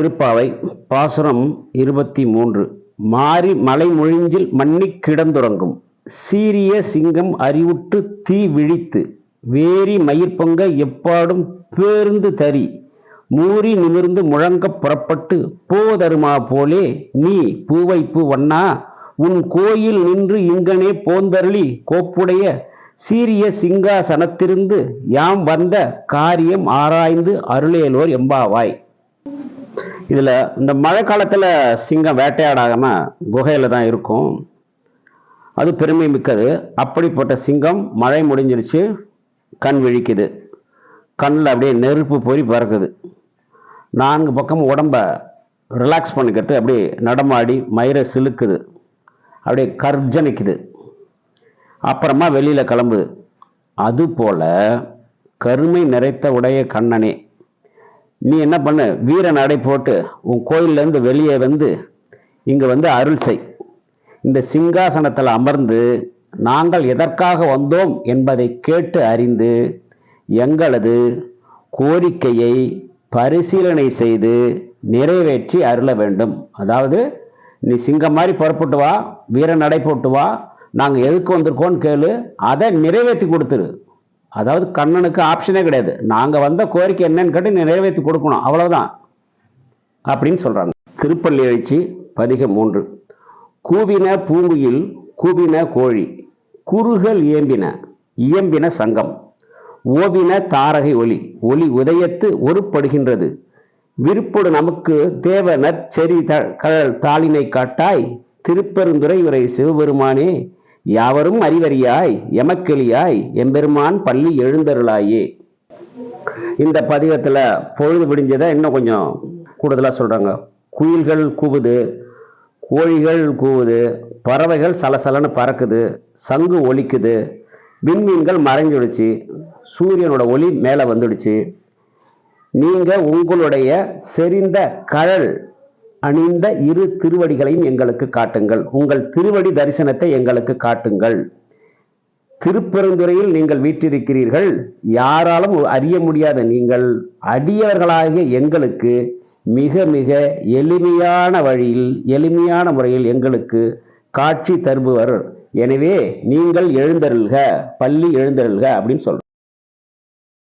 திருப்பாவை பாசுரம் இருபத்தி மூன்று மாறி மலை மொழிஞ்சில் மன்னிக் கிடந்துறங்கும் சீரிய சிங்கம் அறிவுற்று தீ விழித்து வேரி மயிர்பொங்க எப்பாடும் பேருந்து தரி. மூறி நிமிர்ந்து முழங்கப் புறப்பட்டு போதருமா போலே நீ பூவைப்பு வண்ணா. உன் கோயில் நின்று இங்கனே போந்தருளி கோப்புடைய சீரிய சிங்காசனத்திருந்து யாம் வந்த காரியம் ஆராய்ந்து அருளேலோர் எம்பாவாய். இதில் இந்த மழை காலத்தில் சிங்கம் வேட்டையாடாமல் குகையில் தான் இருக்கும். அது பெருமை மிக்கது. அப்படிப்பட்ட சிங்கம் மழை முடிஞ்சிருச்சு கண் விழிக்குது. கண்ணில் அப்படியே நெருப்பு பொறி பறக்குது. நான்கு பக்கம் உடம்ப ரிலாக்ஸ் பண்ணிக்கிறது அப்படியே நடமாடி மயிரை சிலுக்குது. அப்படியே கர்ஜனிக்குது. அப்புறமா வெளியில் கிளம்புது. அதுபோல் கருமை நிறைத்த உடைய கண்ணனே நீ என்ன பண்ணு? வீர நடை போட்டு உன் கோயில்லேருந்து வெளியே வந்து இங்கே வந்து அருள் செய். இந்த சிங்காசனத்தில் அமர்ந்து நாங்கள் எதற்காக வந்தோம் என்பதை கேட்டு அறிந்து எங்களது கோரிக்கையை பரிசீலனை செய்து நிறைவேற்றி அருள வேண்டும். அதாவது நீ சிங்கம் மாதிரி புறப்பட்டு வா வீர நடை போட்டு வா நாங்கள் எதுக்கு வந்திருக்கோன்னு கேளு அதை நிறைவேற்றி கொடுத்துரு. அதாவது கண்ணனுக்கு ஆப்ஷனே கிடையாது. நாங்கள் வந்த கோரிக்கை என்னன்னு கேட்டு நீ நிறைவேற்றி கொடுக்கணும். அவ்வளவுதான். அப்படின்னு சொல்கிறாங்க திருப்பள்ளி எழுச்சி பதிகம் மூன்று. கூவின பூங்குயில் கூவின கோழி. குறுகள் இயம்பின இயம்பின சங்கம். ஓவின தாரகை ஒளி ஒளி உதயத்து ஒருப்படுகின்றது. விருப்பொடு நமக்கு தேவ நற்செறி த- கழல் தாளினை காட்டாய். திருப்பெருந்துறை உரை சிவபெருமானே யாவரும் அறிவறியாய் எமக்கெளியாய் எம்பெருமான் பள்ளி எழுந்தருளாயே. இந்த பதிகத்தில் பொழுது விடிஞ்சதை இன்னும் கொஞ்சம் கூடுதலாக சொல்கிறாங்க குயில்கள் கூவுது கோழிகள் கூவுது பறவைகள் சலசலன்னு பறக்குது சங்கு ஒலிக்குது விண்மீன்கள் மறைஞ்சிடுச்சு சூரியனோட ஒளி மேலே வந்துடுச்சு. நீங்கள் உங்களுடைய செறிந்த கழல் அணிந்த இரு திருவடிகளையும் எங்களுக்கு காட்டுங்கள். உங்கள் திருவடி தரிசனத்தை எங்களுக்கு காட்டுங்கள். திருப்பெருந்துறையில் நீங்கள் வீற்றிருக்கிறீர்கள். யாராலும் அறிய முடியாத நீங்கள் அடியவர்களாகிய எங்களுக்கு மிக மிக எளிமையான வழியில் எளிமையான முறையில் எங்களுக்கு காட்சி தருபவர். எனவே நீங்கள் எழுந்தருள்க பள்ளி எழுந்தருள்க அப்படின்னு சொல்கிறோம்